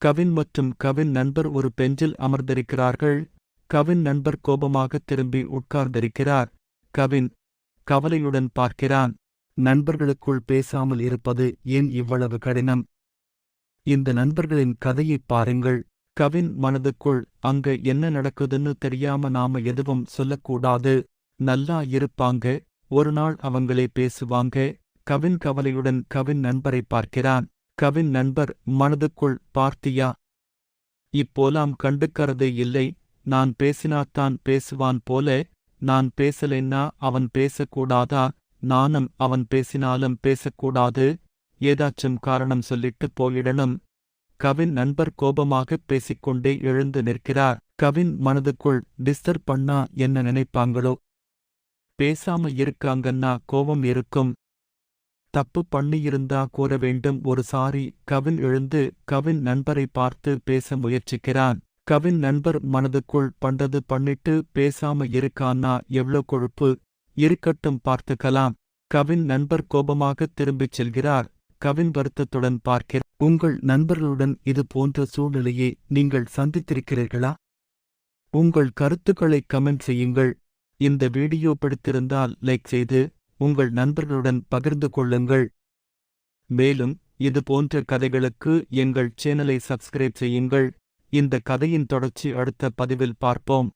கவின் மற்றும் கவின் நண்பர் ஒரு பெஞ்சில் அமர்ந்திருக்கிறார்கள். கவின் நண்பர் கோபமாக திரும்பி உட்கார்ந்திருக்கிறார். கவின் கவலையுடன் பார்க்கிறான். நண்பர்களுக்குள் பேசாமல் இருப்பது ஏன் இவ்வளவு கடினம்? இந்த நண்பர்களின் கதையைப் பாருங்கள். கவின் மனதுக்குள் அங்க என்ன நடக்குதுன்னு தெரியாம நாம எதுவும் சொல்லக்கூடாது. நல்லா இருப்பாங்க. ஒரு நாள் அவங்களே பேசுவாங்க. கவின் கவலையுடன் கவின் நண்பரை பார்க்கிறான். கவின் நண்பர் மனதுக்குள் பார்த்தியா? இப்போலாம் கண்டுக்கறதே இல்லை நான் பேசினாத்தான் பேசுவான் போல நான் பேசலைன்னா அவன் பேசக்கூடாதா? நானும் அவன் பேசினாலும் பேசக்கூடாது ஏதாச்சும் காரணம் சொல்லிட்டு போயிடணும். கவின் நண்பர் கோபமாகப் பேசிக்கொண்டே எழுந்து நிற்கிறார். கவின் மனதுக்குள் டிஸ்டர்ப் பண்ணா என்ன நினைப்பாங்களோ? பேசாம இருக்காங்கன்னா கோபம் இருக்கும். தப்பு பண்ணியிருந்தா கூற வேண்டும். ஒரு சாரி கவின் எழுந்து கவின் நண்பரை பார்த்து பேச முயற்சிக்கிறான். கவின் நண்பர் மனதுக்குள் பண்டது பண்ணிட்டு பேசாம இருக்கான்னா எவ்ளோ கொழுப்பு? இருக்கட்டும் பார்த்துக்கலாம். கவின் நண்பர் கோபமாக திரும்பிச் செல்கிறார். கவின் வருத்தத்துடன் பார்க்கிறார். உங்கள் நண்பர்களுடன் இது போன்ற சூழ்நிலையை நீங்கள் சந்தித்திருக்கிறீர்களா? உங்கள் கருத்துக்களை கமெண்ட் செய்யுங்கள். இந்த வீடியோ பிடித்திருந்தால் லைக் செய்து உங்கள் நண்பர்களுடன் பகிர்ந்து கொள்ளுங்கள். மேலும் இது போன்ற கதைகளுக்கு எங்கள் சேனலை சப்ஸ்கிரைப் செய்யுங்கள். இந்த கதையின் தொடர்ச்சி அடுத்த பதிவில் பார்ப்போம்.